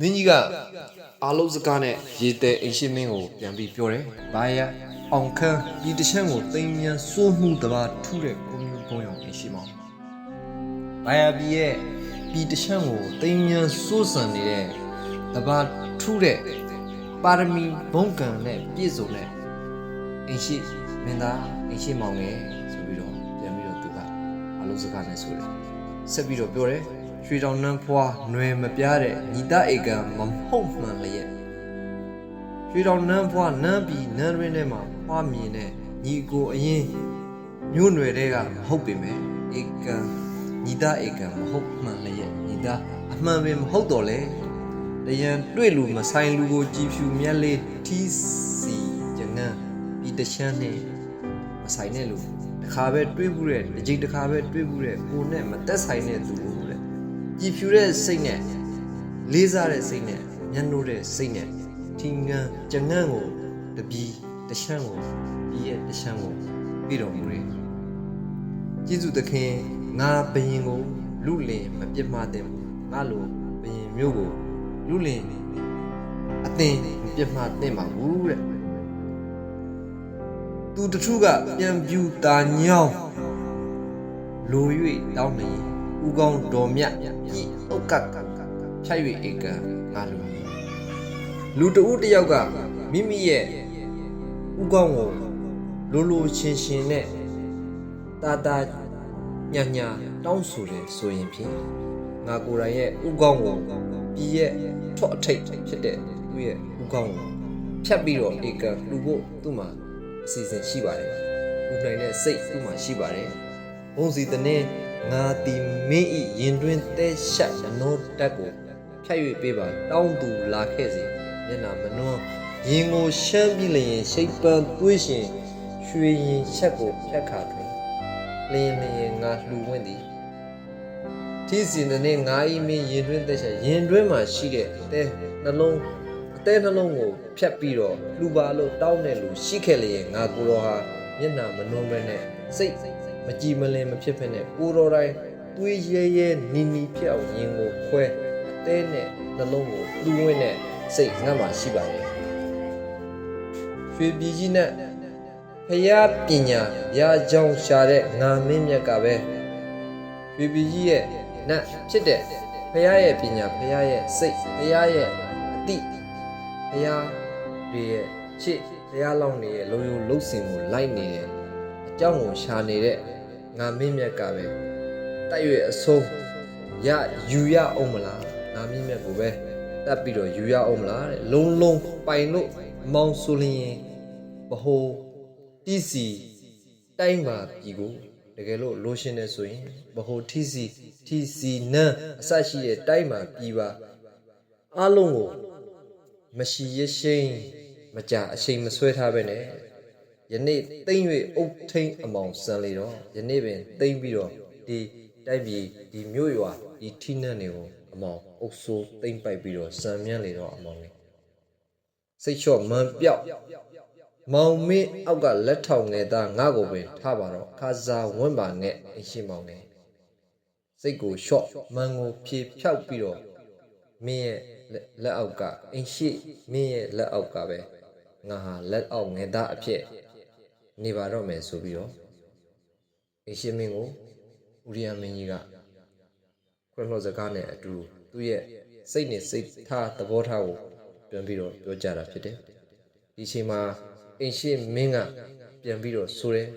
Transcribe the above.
မင်းကြီးကအာလုံးစကားနဲ့ရေတဲအိမ်ရှိမင်းကိုပြန်ပြီးပြောတယ်။ဘာရအောင်ခန်းဒီတချမ်းကိုတိမ်မြန်စိုးမှုတပါထူးတဲ့ကုန်းမျိုးကုန်းရောင်အိမ်ရှိမောင်။ဘာရပြီးရဲ့ဒီတချမ်းကိုတိမ်မြန်စိုးစံနေတဲ့တပါထူးတဲ့ပါရမီဘုံကံနဲ့ပြည့်စုံတဲ့အိမ်ရှိမင်းသားအိမ်ရှိမောင်ငယ်ဆိုပြီးတော့ပြန်ပြီးတော့သူကအလုံးစကားနဲ့ဆိုတယ်။ဆက်ပြီးတော့ပြောတယ်။ ရွှေတောင်နှမ်းဖွားຫນွယ်မပြားတဲ့ညီတဧကံမဟုတ်မှန်လျက်ရွှေတောင်နှမ်းဖွားနမ်းပြီးနန်းရင်းထဲမှာဖွားမြင်တဲ့ညီကိုအရင်မြို့နယ်တွေကမဟုတ်ပေမဲ့ဧကံညီတဧကံမဟုတ်မှန်လျက်ညီတအမှန်ပင်မဟုတ်တော့လေတရန်တွေ့လူမဆိုင်လူကိုကြည်ဖြူမျက်လေးထီးစီကျငန်းပြီးတချမ်းနဲ့မဆိုင်တဲ့လူတစ်ခါပဲတွေးဘူးတဲ့တစ်ကြိမ်တစ်ခါပဲတွေးဘူးတဲ့ကိုနဲ့မသက်ဆိုင်တဲ့သူကိုတဲ့ ကြည်ဖြူတဲ့စိတ်နဲ့လေးစားတဲ့စိတ်နဲ့ညှဉ်းနိုးတဲ့စိတ်နဲ့ထင်ငန်းကြငန်းကိုတပီးတချမ်းကိုပြီးရဲ့တချမ်းကိုပြီးတော်မူတယ်ကျေးဇူးသခင်ငါဘယင်ကိုလူလင်မပြစ်မှားတဲ့ငါလိုဘယင်မျိုးကိုလူလင်အသင်မပြစ်မှားတဲ့မှာဘူးတဲ့သူတထုကပြန်ပြူတာညောင်းလို၍တောင်းနေရင် ဥကောင်းတော်မြတ်ဤဥက္ကကဖြတ်၍ဧကံငါလူလူတဦးတစ်ယောက်ကမိမိရဲ့ဥကောင်းကိုလိုလိုချင်းချင်းနဲ့တာတာညာညာတောင်းဆိုတယ်ဆိုရင်ဖြင့်ငါကိုယ်တိုင်ရဲ့ဥကောင်းကိုပြည်ရဲ့ထော့အထိတ်ဖြစ်တဲ့သူ့ရဲ့ဥကောင်းကိုဖြတ်ပြီးတော့ဧကံလူဖို့သူ့မှာအစီအစဉ်ရှိပါတယ်ဥနိုင်တဲ့စိတ်သူ့မှာရှိပါတယ်ဘုံစီတနေ့ ငါတီမင်းဤရင်တွင်တဲရှက်အနောတက်ကိုဖြတ်၍ပေးပါတောင်းသူလာခဲ့စေမျက်နာမနှွန်းရင်ကိုရှမ်းပြီးလျင်ရှိတ်ပန်းသွေးရှင်ရွှေရင်ချက်ကိုဖြတ်ခါတွင်လင်းလျင်ငါလှူဝင့်သည်ထီးစီတဲ့ငါဤမင်းရင်တွင်တက်ရှက်ရင်တွင်မှာရှိတဲ့တဲနှလုံးအတဲနှလုံးကိုဖြတ်ပြီးတော့လှူပါလို့တောင်းတဲ့လူရှိခဲ့လျင်ငါကိုယ်တော်ဟာမျက်နာမနှွန်းပဲနဲ့စိတ်မ ကြည်မလင်မဖြစ်ဖ ೇನೆ ကိုတော်တိုင်းသွေးရဲရဲနီနီဖြစ်အောင်ရင်ကိုခွဲအသေးနဲ့နှလုံးကိုလူးဝင်းနဲ့စိတ်ငတ်မှရှိပါတယ်ရွှေပြည်ကြီးနဲ့ဖရာပညာရာကြောင်ရှာတဲ့ငါမင်းမြတ်ကပဲရွှေပြည်ကြီးရဲ့နတ်ဖြစ်တဲ့ဖရာရဲ့ပညာဖရာရဲ့စိတ်ဖရာရဲ့အတိဖရာတွေရဲ့ချစ်ဖရာလောင်းနေရဲ့လုံယုံလှုပ်စင်ကိုလိုက်နေတယ်အကြောင်းကိုရှာနေတဲ့ ငါမင်းမြတ်ကပဲတိုက်ရွေအဆုံးရယူရအောင်မလားငါမင်းမြတ်ကိုပဲတတ်ပြီးတော့ယူရအောင်မလားတဲ့လုံးလုံးပိုင်လို့မောင်ဆိုလျင်ဘဟိုတီးစီတိုင်းပါပြီကိုတကယ်လို့လိုရှင်နေဆိုရင်ဘဟိုတီးစီတီးစီနန်းအစရှိတဲ့တိုင်းပါပြီပါအားလုံးကိုမရှိရရှိန်မကြအချိန်မဆွဲထားပဲနဲ့ ယနေ့တိမ့်၍အုတ်ထိန်အမောင်စံလေတော့ယနေ့ပင်တိမ့်ပြီးတော့ဒီတိုက်ပြည်ဒီမြို့ရွာဒီထိနှံ့တွေကိုအမောင်အုပ်ဆိုးတိမ့်ပိုက်ပြီးတော့စံမြန်းလေတော့အမောင်လေးစိတ်လျှော့မန်ပြောက်မောင်မင်းအောက်ကလက်ထောင်ငယ်သားငါ့ကိုပင်ထားပါတော့ခါစားဝင့်ပါနဲ့အရှင်မောင်လေးစိတ်ကိုလျှော့မန်ကိုဖြေဖြောက်ပြီးတော့မင်းရဲ့လက်အောက်ကအင်ရှိမင်းရဲ့လက်အောက်ကပဲငါဟာလက်အောက်ငယ်သားအဖြစ် နေပါတော့မယ်ဆိုပြီးတော့အရှင်မင်းကိုဥရိယမင်းကြီးကခွင့်လွှတ်စကားနဲ့အတူသူ့ရဲ့စိတ်နဲ့စိတ်ထားသဘောထားကိုပြန်ပြီးတော့ပြောကြတာဖြစ်တယ်ဒီအချိန်မှာအရှင်မင်းကပြန်ပြီးတော့ဆိုတယ်